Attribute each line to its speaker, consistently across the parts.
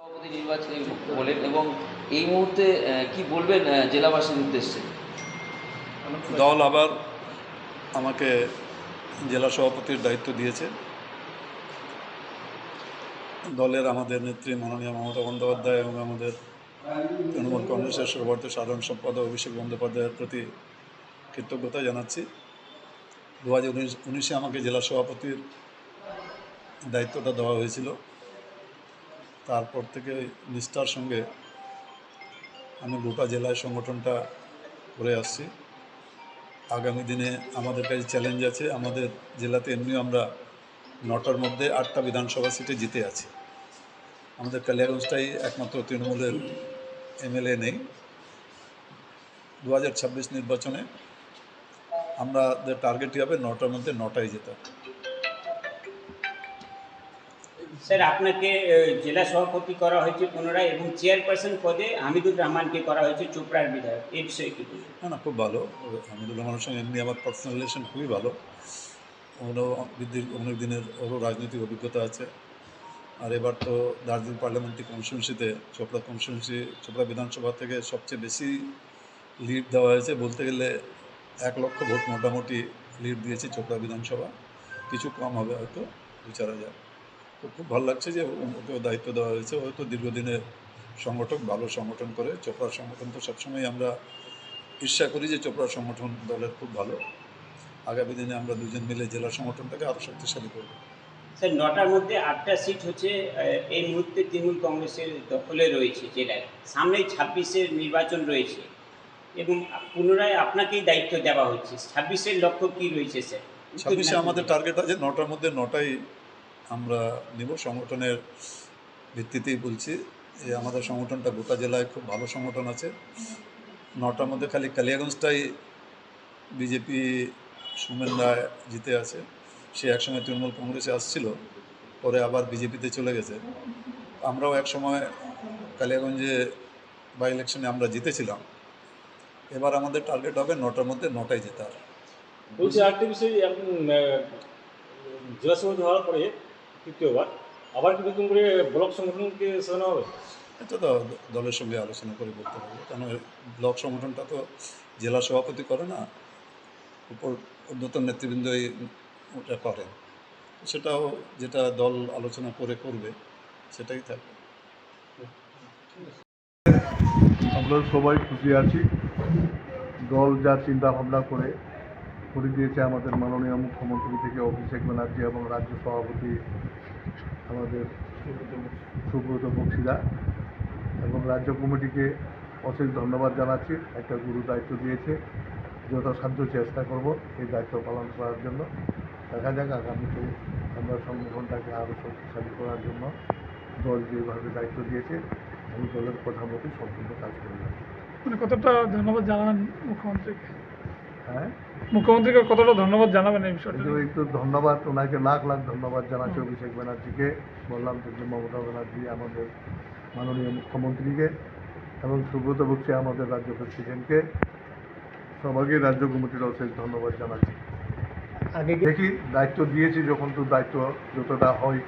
Speaker 1: সভাপতি এবং এই মুহূর্তে কি বলবেন জেলাবাসীর উদ্দেশ্যে?
Speaker 2: দল আবার আমাকে জেলা সভাপতির দায়িত্ব দিয়েছে। দলের আমাদের নেত্রী মাননীয় মমতা বন্দ্যোপাধ্যায় এবং আমাদের তৃণমূল কংগ্রেসের সর্বভারত সাধারণ সম্পাদক অভিষেক বন্দ্যোপাধ্যায়ের প্রতি কৃতজ্ঞতা জানাচ্ছি। দু হাজার উনিশে আমাকে জেলা সভাপতির দায়িত্বটা দেওয়া হয়েছিল। তারপর থেকে নিষ্ঠার সঙ্গে আমি গোটা জেলায় সংগঠনটা করে আসছি। আগামী দিনে আমাদের কাছে চ্যালেঞ্জ আছে। আমাদের জেলাতে এমনি আমরা নটার মধ্যে আটটা বিধানসভা সিটে জিতে আছি। আমাদের কালিয়াগঞ্জটাই একমাত্র তৃণমূলের এমএলএ নেই। দু হাজার ছাব্বিশ নির্বাচনে আমাদের টার্গেটই হবে নটার মধ্যে নটায় জেতা
Speaker 3: স্যার, আপনাকে জেলা সভাপতি করা হয়েছে পুনরায় এবং চেয়ারপারসন পদে হামিদুর রহমানকে করা হয়েছে চোপড়ার বিধায়ক। এই বিষয়ে কি
Speaker 2: না না, খুব ভালো। হামিদুর রহমানের সঙ্গে এমনি আমার পার্সোনাল রিলেশন খুবই ভালো। বৃদ্ধির অনেক দিনের ওরও রাজনৈতিক অভিজ্ঞতা আছে। আর এবার তো দার্জিলিং পার্লামেন্টারি কনস্টিটিউন্সিতে চোপড়া কনস্টিটিউন্সি চোপড়া বিধানসভা থেকে সবচেয়ে বেশি লিড দেওয়া হয়েছে বলতে গেলে এক লক্ষ ভোট মোটামুটি লিড দিয়েছে চোপড়া বিধানসভা। কিছু কম হবে হয়তো দু চার হাজার তো খুব ভালো লাগছে যে ওকেও দায়িত্ব দেওয়া হয়েছে। হয়তো দীর্ঘদিনের সংগঠক ভালো সংগঠন করে। চোপড়ার সংগঠন তো সবসময় আমরা ঈর্ষা করি যে চোপড়া সংগঠন দলের খুব ভালো। আগামী দিনে আমরা দুজন মিলে জেলা সংগঠনটাকে আরও শক্তিশালী করব।
Speaker 3: স্যার নটার মধ্যে আটটা সিট হচ্ছে এই মুহূর্তে তৃণমূল কংগ্রেসের দখলে রয়েছে জেলায়। সামনে ছাব্বিশের নির্বাচন রয়েছে এবং পুনরায় আপনাকেই দায়িত্ব দেওয়া হচ্ছে। ছাব্বিশের লক্ষ্য কি রয়েছে স্যার?
Speaker 2: ছাব্বিশে আমাদের টার্গেট আছে নটার মধ্যে নটাই আমরা নিব। সংগঠনের ভিত্তিতেই বলছি যে আমাদের সংগঠনটা গোটা জেলায় খুব ভালো সংগঠন আছে। নটার মধ্যে খালি কালিয়াগঞ্জটাই বিজেপি সুমেন রায় জিতে আছে। সে একসময় তৃণমূল কংগ্রেসে আসছিল, পরে আবার বিজেপিতে চলে গেছে। আমরাও এক সময় কালিয়াগঞ্জে বাই ইলেকশনে আমরা জিতেছিলাম। এবার আমাদের টার্গেট হবে নটার মধ্যে নটায় জেতার।
Speaker 4: বলছি আরেকটা বিষয় এখন জেলা সভাপতি হওয়ার পরে তৃতীয়বার আবার কি নতুন করে ব্লক সংগঠনকে সাজানো হবে?
Speaker 2: এটা তো দলের সঙ্গে আলোচনা করে বলতে হবে। কারণ ব্লক সংগঠনটা তো জেলা সভাপতি করে না উপর ঊর্ধ্বতন নেতৃবৃন্দই ওটা করেন সেটাও যেটা দল আলোচনা করে করবে সেটাই থাকবে।
Speaker 5: আমরা সবাই খুশি আছি। দল যা চিন্তা ভাবনা করে করে দিয়েছে আমাদের মাননীয় মুখ্যমন্ত্রী থেকে অভিষেক ব্যানার্জি এবং রাজ্য সভাপতি আমাদের সুব্রত বক্সিরা এবং রাজ্য কমিটিকে অশেষ ধন্যবাদ জানাচ্ছি। একটা গুরু দায়িত্ব দিয়েছে। যথাসাধ্য চেষ্টা করব এই দায়িত্ব পালন করার জন্য। দেখা যাক আগামীতে আমরা সংগঠনটাকে আরও শক্তিশালী করার জন্য দল যেভাবে দায়িত্ব দিয়েছে, আমি দলের কথা মতো সম্পূর্ণ কাজ করে
Speaker 6: মানে কতটা ধন্যবাদ জানাবেন মুখ্যমন্ত্রীকে।
Speaker 5: হ্যাঁ?
Speaker 6: মুখ্যমন্ত্রীকে কতটা ধন্যবাদ জানাবেন এই
Speaker 5: কিন্তু একটু ধন্যবাদ ওনাকে লাখ লাখ ধন্যবাদ জানাচ্ছি অভিষেক ব্যানার্জিকে বললাম যে মমতা ব্যানার্জি আমাদের মাননীয় মুখ্যমন্ত্রীকে এবং সুব্রত বক্সী আমাদের রাজ্য প্রেসিডেন্টকে সবাইকে রাজ্য কমিটির অশেষ ধন্যবাদ জানাচ্ছি।
Speaker 3: আগে
Speaker 5: দেখি দায়িত্ব দিয়েছি যখন তো দায়িত্ব যতটা হয়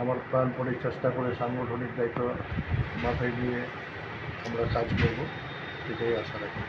Speaker 5: আমার প্রাণপণে চেষ্টা করে সাংগঠনিক দায়িত্ব মাথায় নিয়ে আমরা কাজ করব এটাই আশা রাখি।